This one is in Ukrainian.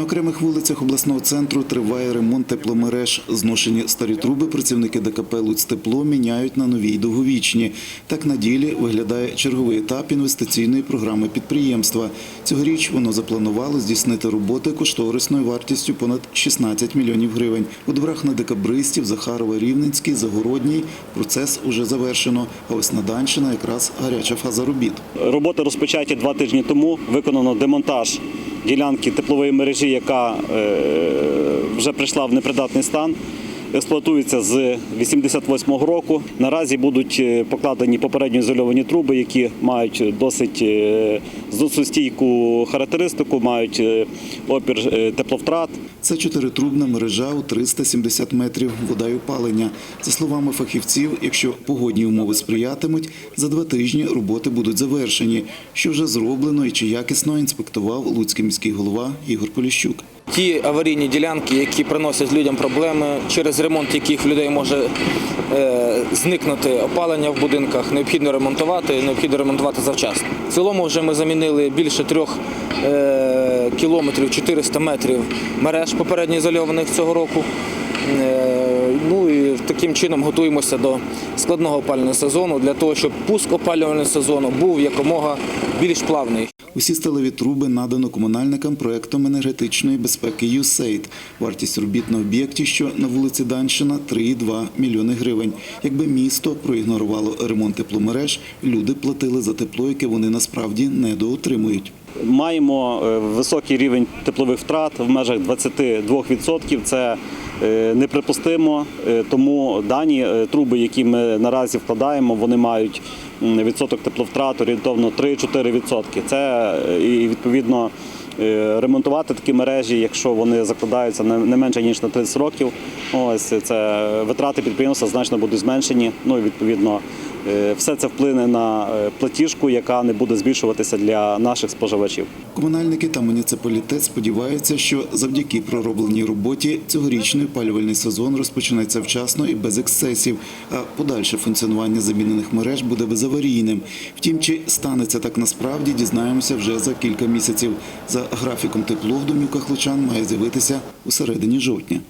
На окремих вулицях обласного центру триває ремонт тепломереж. Зношені старі труби працівники ДКП «Луцтепло» міняють на нові й довговічні. Так на ділі виглядає черговий етап інвестиційної програми підприємства. Цьогоріч воно запланувало здійснити роботи кошторисною вартістю понад 16 мільйонів гривень. У дворах на декабристів, Захарова, Рівненський, Загородній процес уже завершено. А ось на Данщина якраз гаряча фаза робіт. Роботи розпочаті два тижні тому. Виконано демонтаж ділянки теплової мережі, яка е, вже прийшла в непридатний стан. Експлуатується з 88-го року. Наразі будуть е, покладені попередньо ізольовані труби, які мають досить е, зносостійку характеристику, мають е, опір тепловтрат. Це чотиритрубна мережа у 370 метрів вода й опалення. За словами фахівців, якщо погодні умови сприятимуть, за два тижні роботи будуть завершені. Що вже зроблено і чи якісно інспектував Луцький міський голова Ігор Поліщук. Ті аварійні ділянки, які приносять людям проблеми, через ремонт яких людей може е, зникнути опалення в будинках, необхідно ремонтувати, необхідно ремонтувати завчасно. В цілому вже ми замінили більше трьох е, кілометрів 400 метрів мереж попередньо ізольованих цього року. Е, Ну і таким чином готуємося до складного опалювального сезону для того, щоб пуск опалювального сезону був якомога більш плавний. Усі сталеві труби надано комунальникам проектом енергетичної безпеки «ЮСЕЙД». Вартість робіт на об'єкті, що на вулиці Данщина – 3,2 мільйони гривень. Якби місто проігнорувало ремонт тепломереж, люди платили за тепло, яке вони насправді недоотримують. Маємо е, високий рівень теплових втрат в межах 22%. Це неприпустимо, Е, тому дані е, труби, які ми наразі вкладаємо, вони мають відсоток тепловтрат орієнтовно 3-4%. Це е, і відповідно е, ремонтувати такі мережі, якщо вони закладаються не менше ніж на 30 років. Ось це витрати підприємства значно будуть зменшені. Ну і відповідно. Е, Все це вплине на е, платіжку, яка не буде збільшуватися для наших споживачів. Комунальники та муніципалітет сподіваються, що завдяки проробленій роботі цьогорічний опалювальний сезон розпочнеться вчасно і без ексцесів, а подальше функціонування замінених мереж буде безаварійним. Втім, чи станеться так насправді, дізнаємося вже за кілька місяців. За графіком тепло в домівках лучан має з'явитися у середині жовтня.